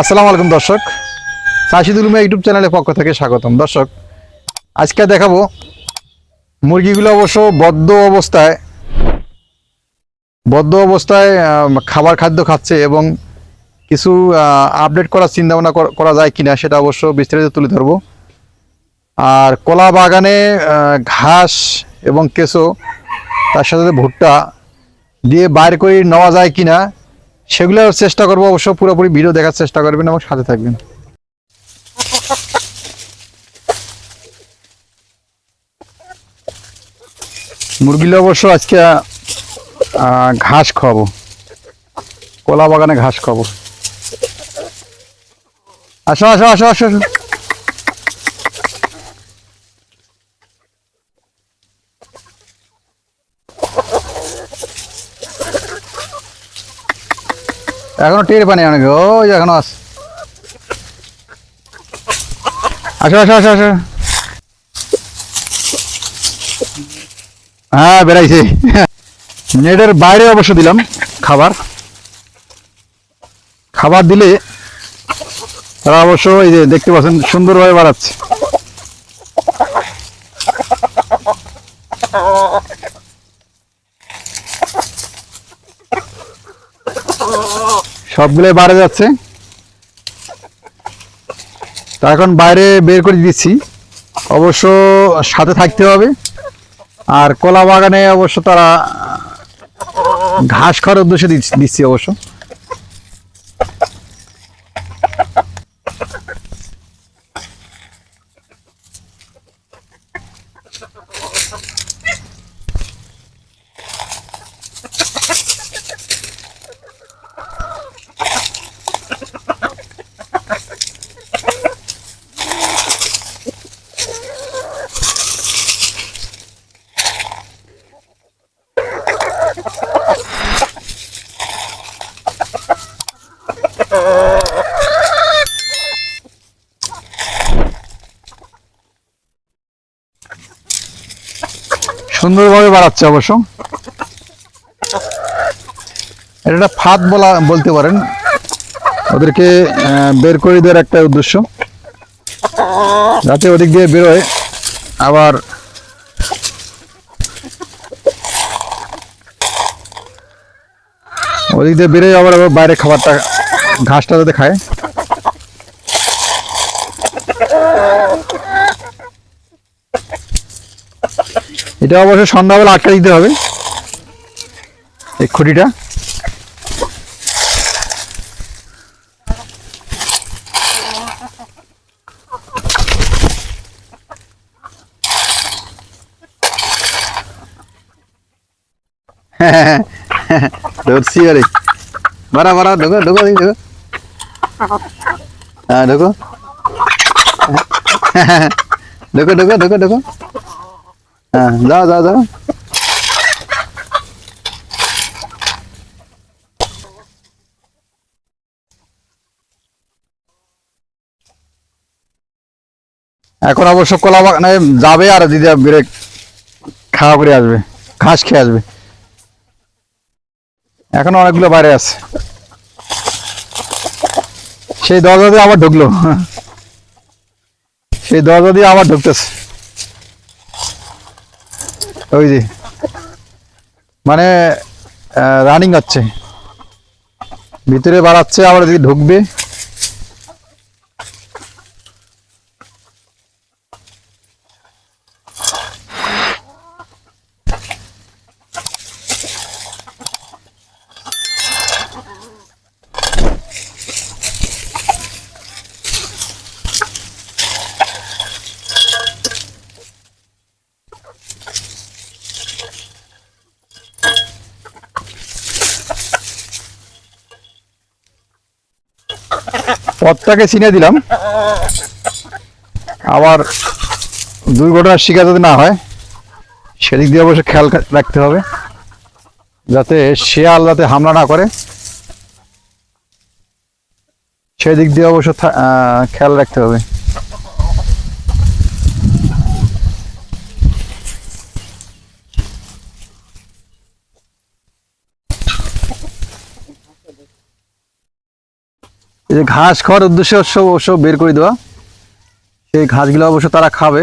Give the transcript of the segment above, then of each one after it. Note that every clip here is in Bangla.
আসসালামু আলাইকুম দর্শক। চাষিদুল উমা ইউটিউব চ্যানেলের পক্ষ থেকে স্বাগতম। দর্শক, আজকে দেখাবো মুরগিগুলো অবশ্য বদ্ধ অবস্থায় বদ্ধ অবস্থায় খাবার খাদ্য খাচ্ছে এবং কিছু আপডেট করার চিন্তা ভাবনা করা যায় কিনা সেটা অবশ্য বিস্তারিত তুলে ধরবো। আর কলা বাগানে ঘাস এবং কেঁচো, তার সাথে ভুট্টা দিয়ে বাইর করে নেওয়া যায় কিনা সেগুলো চেষ্টা করব অবশ্য পুরোপুরি ভিডিও দেখার চেষ্টা করবেন এবং সাথে থাকবেন। মুরগিলে অবশ্য আজকে ঘাস খাব। কলা বাগানে ঘাস খাব। আসো আসো আসো আসো আসো। এখনও টের পানি অনেকে। ওই এখনও আস। আসো আসো আসো আসো। হ্যাঁ বেড়াইছে। নেটের বাইরে অবশ্য দিলাম খাবার। খাবার দিলে তারা অবশ্য এই যে দেখতে পাচ্ছেন, সুন্দরভাবে বাড়াচ্ছে। সবগুলোই বাইরে যাচ্ছে। তা এখন বাইরে বের করে দিচ্ছি। অবশ্য সাথে থাকতে হবে। আর কলা বাগানে অবশ্য তারা ঘাস খাওয়ার উদ্দেশ্যে দিচ্ছি অবশ্য। সুন্দরভাবে বাড়াচ্ছে অবশ্য। এটা একটা ফাঁদ বলা বলতে পারেন। ওদেরকে বের করে দেওয়ার একটা উদ্দেশ্য। যাতে ওদিক দিয়ে বেরোয়। আবার ওদিক দিয়ে বেরোয়, আবার বাইরে খাবারটা, ঘাসটা যাতে খায়। এটা অবশ্যই সন্ধ্যাবেলা আটকা দিতে হবে। এই খুঁটিটা। ধরছি আরে বাড়া বাড়া, ঢোকো ঢোকো দেখি ঢোকো। হ্যাঁ ঢোকো। ঢোকো ঢোকো ঢোকো ঢোকো। হ্যাঁ যাও যাও এখন অবশ্য কলা বাগানে যাবে আর দিদি বেড়ে খাওয়া করে আসবে, ঘাস খেয়ে আসবে। এখন অনেকগুলো বাইরে আছে। সেই দরজা দিয়ে আবার ঢুকলো। সেই দরজা দিয়ে আবার ঢুকতেছে। ওই যে। মানে রানিং হচ্ছে। ভিতরে বাড়াচ্ছে আবার এদিকে ঢুকবে। পথটাকে চিনে দিলাম। আবার দুর্ঘটনার শিকার যাতে না হয়, সেদিক দিয়ে অবশ্যই খেয়াল রাখতে হবে, যাতে শেয়াল যাতে হামলা না করে। সেদিক দিয়ে অবশ্য খেয়াল রাখতে হবে। এই যে ঘাস খাওয়ার উদ্দেশ্যে অবশ্য অবশ্য বের করে দেওয়া। সেই ঘাসগুলো অবশ্য তারা খাবে।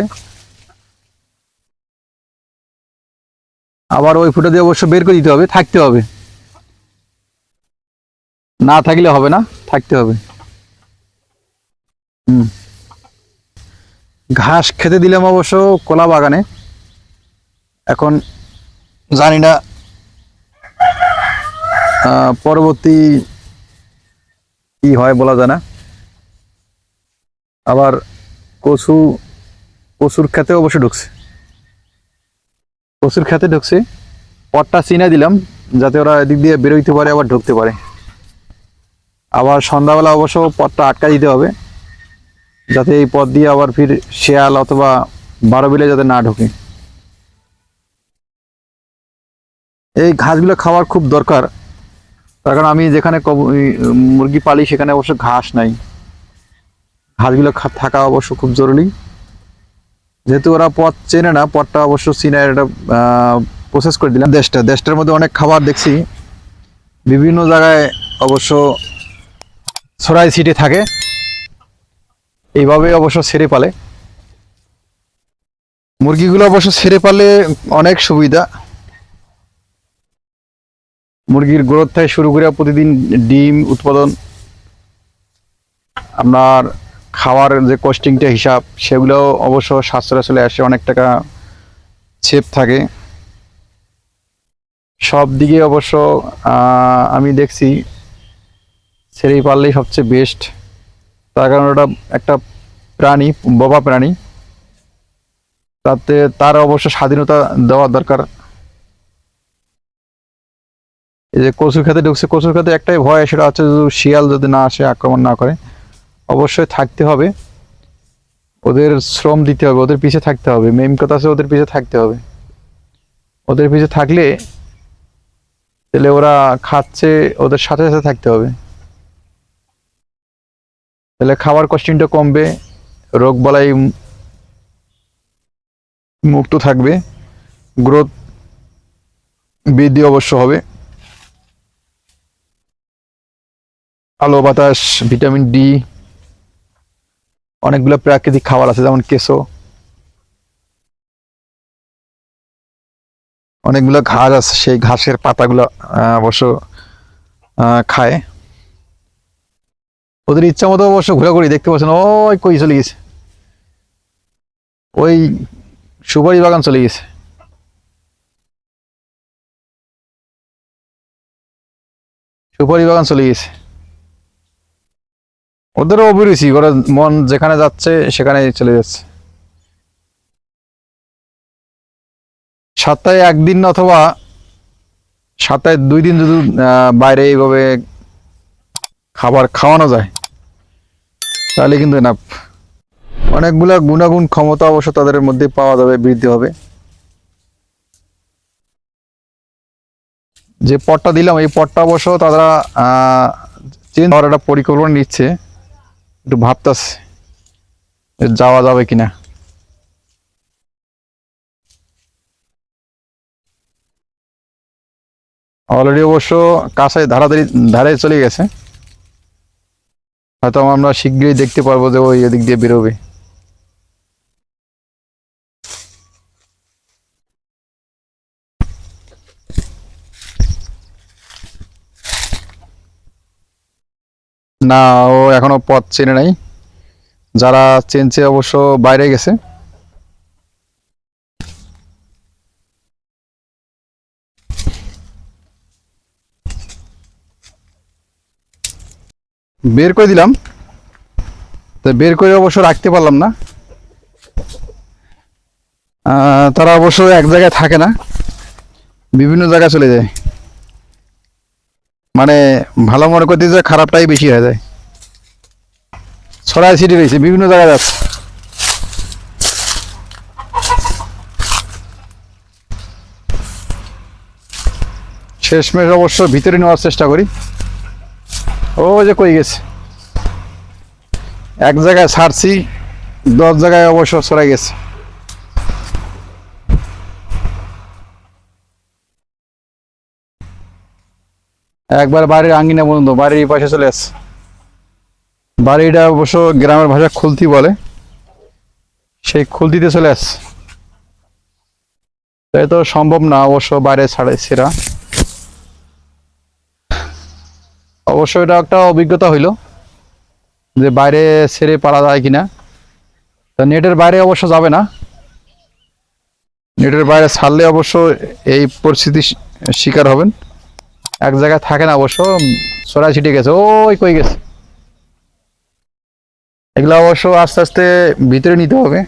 আবার ওই ফুটো দিয়ে অবশ্য বের করে দিতে হবে, থাকতে হবে। না থাকলে হবে না, থাকতে হবে। হুম। ঘাস খেতে দিলাম অবশ্য কলা বাগানে। এখন জানি না পরবর্তী কি হয় বলা যায় না। আবার কচু, কচুর খেতে অবশ্য ঢুকছে। কচুর খেতে ঢুকছে। পটটা চিনে দিলাম, যাতে ওরা এদিক দিয়ে বেরোইতে পারে, আবার ঢুকতে পারে। আবার সন্ধ্যাবেলা অবশ্য পথটা আটকা দিতে হবে, যাতে এই পথ দিয়ে আবার ফির শেয়াল অথবা বারো বিলে যাতে না ঢোকে। এই ঘাসগুলো খাওয়ার খুব দরকার। তার কারণ আমি যেখানে মুরগি পালি, সেখানে অবশ্য ঘাস নাই। ঘাসগুলো থাকা অবশ্য খুব জরুরি। যেহেতু ওরা পথ চেনে না, পথটা অবশ্য চিনে এটা প্রসেস করে দিলাম। দেশটা, দেশটার মধ্যে অনেক খাবার দেখছি। বিভিন্ন জায়গায় অবশ্য ছড়াই সিটে থাকে। এইভাবে অবশ্য ছেড়ে পালে। মুরগিগুলো অবশ্য ছেড়ে পালে অনেক সুবিধা। মুরগির গ্রোথ থেকে শুরু করে প্রতিদিন ডিম উৎপাদন, আপনার খাওয়ার যে কস্টিংটা হিসাব সেগুলো অবশ্য সাশ্রয় চলে আসে, অনেক টাকা সেভ থাকে। সব দিকে অবশ্য আমি দেখছি ছেড়েই পারলেই সবচেয়ে বেস্ট তার কারণ ওটা একটা প্রাণী, বোবা প্রাণী। তাতে তার অবশ্য স্বাধীনতা দেওয়া দরকার। এই যে কচুর খেতে ঢুকছে, কচুর খেতে একটাই ভয়, সেটা হচ্ছে শিয়াল যদি না আসে, আক্রমণ না করে, অবশ্যই থাকতে হবে। ওদের শ্রম দিতে হবে, ওদের পিছে থাকতে হবে। মেম কথা আছে ওদের পিছে থাকতে হবে। ওদের পিছে থাকলে, তাহলে ওরা খাচ্ছে, ওদের সাথে সাথে থাকতে হবে। তাহলে খাবার কস্টিংটা কমবে, রোগ বালাই মুক্ত থাকবে গ্রোথ বৃদ্ধি অবশ্য হবে। আলো, বাতাস, ভিটামিন ডি, অনেকগুলো প্রাকৃতিক খাবার আছে, যেমন কেঁচো। অনেকগুলো ঘাস আছে, সেই ঘাসের পাতাগুলো অবশ্য খায়। ওদের ইচ্ছা মতো অবশ্য ঘোরাঘুরি, দেখতে পাচ্ছেন, ওই কই চলে গেছে। ওই সুপারি বাগান চলে গেছে। সুপারি বাগান চলে গেছে। ওদেরও অভিরুচি, ওরা মন যেখানে যাচ্ছে সেখানে চলে যাচ্ছে। সপ্তাহে একদিন অথবা সপ্তাহে দুই দিন যদি বাইরে এইভাবে খাবার খাওয়ানো যায়, তাহলে কিন্তু না অনেকগুলা গুণাগুণ ক্ষমতা অবশ্য তাদের মধ্যে পাওয়া যাবে, বৃদ্ধি হবে। যে পটটা দিলাম, এই পটটা অবশ্য তারা চেঞ্জ হওয়ার একটা পরিকল্পনা নিচ্ছে। একটু ভাবতেছে যাওয়া যাবে কিনা। অলরেডি অবশ্য কাছে ধারাধারি ধারে চলে গেছে। হয়তো আমরা শীঘ্রই দেখতে পারব যে ওই এদিক দিয়ে বেরোবে। না, ও এখনও পথ চেনে নাই। যারা চেনছে অবশ্য বাইরে গেছে। বের করে দিলাম। তো বের করে অবশ্য রাখতে পারলাম না। তারা অবশ্য এক জায়গায় থাকে না। বিভিন্ন জায়গায় চলে যায়। মানে ভালো মনে করতে যে খারাপটাই বেশি হয়ে যায়। ছড়াই ছিটি রয়েছে বিভিন্ন জায়গায় যাচ্ছে। শেষমেশ অবশ্য ভিতরে নেওয়ার চেষ্টা করি। ও যে কই গেছে? এক জায়গায় ছাড়ছি, দশ জায়গায় অবশ্য ছড়াই গেছে। একবার বাড়ির আঙ্গিনা পর্যন্ত বাড়ির এই পাশে চলে আসছে। বাড়িটা অবশ্য গ্রামের ভাষা খুলতি বলে। সেই খুলতিতে চলে আসছে। তাই তো সম্ভব না অবশ্য বাইরে ছাড়ে সেরা। অবশ্য এটা একটা অভিজ্ঞতা হইল যে বাইরে ছেড়ে পারা যায় কিনা। তা নেটের বাইরে অবশ্য যাবে না। নেটের বাইরে ছাড়লে অবশ্য এই পরিস্থিতি শিকার হবেন। এক জায়গায় থাকে না অবশ্য ছড়াই ছিটে গেছে, ওই কই গেছে। এগুলো অবশ্য আস্তে আস্তে ভিতরে নিতে হবে।